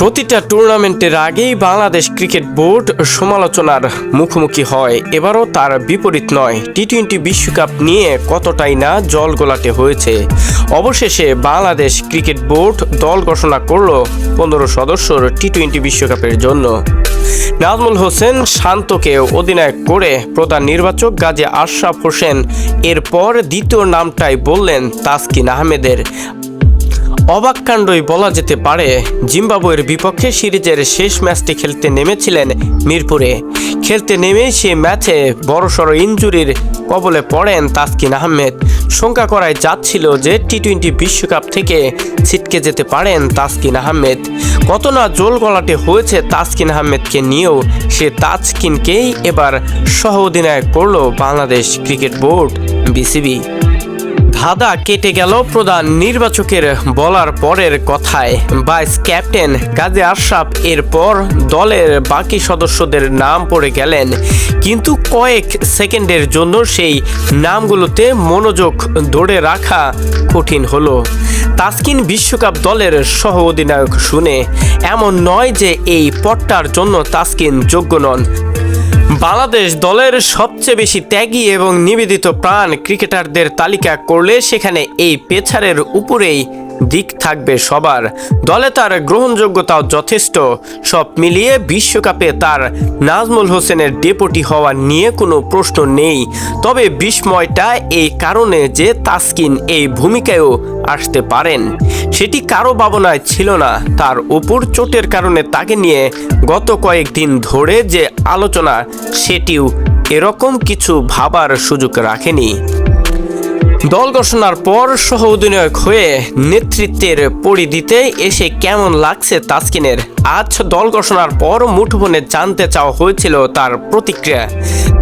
প্রতিটা টুর্নামেন্টের আগেই বাংলাদেশ ক্রিকেট বোর্ড সমালোচনার মুখোমুখি হয়। এবারও তার বিপরীত নয়। টি টোয়েন্টি বিশ্বকাপ নিয়ে কতটাই না জল গোলাটে হয়েছে। অবশেষে বাংলাদেশ ক্রিকেট বোর্ড দল ঘোষণা করল পনেরো সদস্যর টি টোয়েন্টি বিশ্বকাপের জন্য। নাজমুল হোসেন শান্তকে অধিনায়ক করে প্রধান নির্বাচক গাজী আশরাফ হোসেন এরপর দ্বিতীয় নামটাই বললেন তাসকিন আহমেদের। অবাককাণ্ডই বলা যেতে পারে, জিম্বাবুয়ের বিপক্ষে সিরিজের শেষ ম্যাচটি খেলতে নেমেছিলেন মিরপুরে। খেলতে নেমে সে ম্যাচে বড়সড় ইঞ্জুরির কবলে পড়েন তাসকিন আহমেদ। শঙ্কা করায় যাচ্ছিল যে টি টোয়েন্টি বিশ্বকাপ থেকে ছিটকে যেতে পারেন তাসকিন আহমেদ। কত না জোল গলাটে হয়েছে তাসকিন আহমেদকে নিয়েও, সে তাজকিনকেই এবার সহ অধিনায়ক করল বাংলাদেশ ক্রিকেট বোর্ড, বিসিবি। ধাঁধা কেটে গেল প্রধান নির্বাচকের বলার পরের কথায়। ভাইস ক্যাপ্টেন কাজী আশরাফ এরপর দলের বাকি সদস্যদের নাম পড়ে গেলেন। কিন্তু কয়েক সেকেন্ডের জন্য সেই নামগুলোতে মনোযোগ ধরে রাখা কঠিন হলো। তাসকিন বিশ্বকাপ দলের সহ অধিনায়ক শুনে, এমন নয় যে এই পটটার জন্য তাসকিন যোগ্য নন। বাংলাদেশ দলের সবচেয়ে বেশি ত্যাগী এবং নিবেদিত প্রাণ ক্রিকেটারদের তালিকা করলে সেখানে এই পেছারের উপরেই দিক থাকবে সবার। দলে তার গ্রহণযোগ্যতাও যথেষ্ট। সব মিলিয়ে বিশ্বকাপে তার নাজমুল হোসেনের ডেপুটি হওয়া নিয়ে কোনো প্রশ্ন নেই। তবে বিস্ময়টা এই কারণে যে তাসকিন এই ভূমিকায়ও আসতে পারেন। সেটি কারও ভাবনায় ছিল না। তার উপর চোটের কারণে তাকে নিয়ে গত কয়েকদিন ধরে যে আলোচনা, সেটিও এরকম কিছু ভাবার সুযোগ রাখেনি। দল ঘোষণার পর সহ অধিনায়ক হয়ে নেতৃত্বের পরিধিতে এসে কেমন লাগছে তাসকিনের? আজ দল ঘোষণার পর মুঠোফোনে জানতে চাওয়া হয়েছিল তার প্রতিক্রিয়া।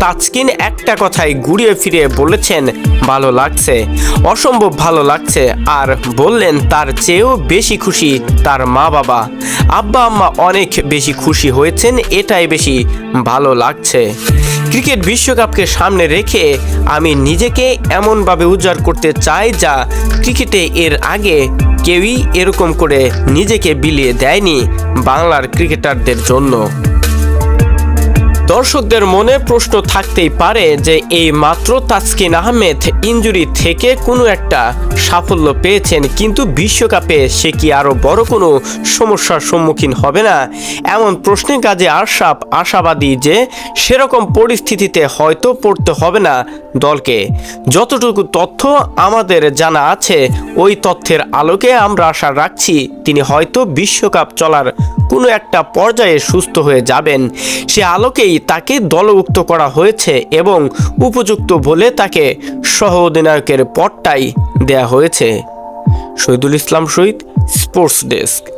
তাজকিন একটা কথাই ঘুরিয়ে ফিরে বলেছেন, ভালো লাগছে। অসম্ভব ভালো লাগছে। আর বললেন, তার চেয়েও বেশি খুশি তার মা বাবা আব্বা আম্মা অনেক বেশি খুশি হয়েছেন, এটাই বেশি ভালো লাগছে। ক্রিকেট বিশ্বকাপকে সামনে রেখে আমি নিজেকে এমনভাবে উজাড় করতে চাই যা ক্রিকেটে এর আগে কেউই এরকম করে নিজেকে বিলিয়ে দেয়নি বাংলার ক্রিকেটারদের জন্য। দর্শকদের মনে প্রশ্ন থাকতেই পারে যে এই মাত্র তাসকিন আহমেদ ইঞ্জুরি থেকে কোনো একটা সাফল্য পেয়েছেন, কিন্তু বিশ্বকাপে সে কি আরও বড় কোনো সমস্যার সম্মুখীন হবে না? এমন প্রশ্নে কাজে আশাপ, আশাবাদী যে সেরকম পরিস্থিতিতে হয়তো পড়তে হবে না দলকে। যতটুকু তথ্য আমাদের জানা আছে, ওই তথ্যের আলোকে আমরা আশা রাখছি, তিনি হয়তো বিশ্বকাপ চলার কোনো একটা পর্যায়ে সুস্থ হয়ে যাবেন। সে আলোকেই তাকে দলভুক্ত করা হয়েছে এবং উপযুক্ত বলে তাকে সহ অধিনায়কের পদটাই দেয়া হয়েছে। Shahidul Islam Shahid, sports desk.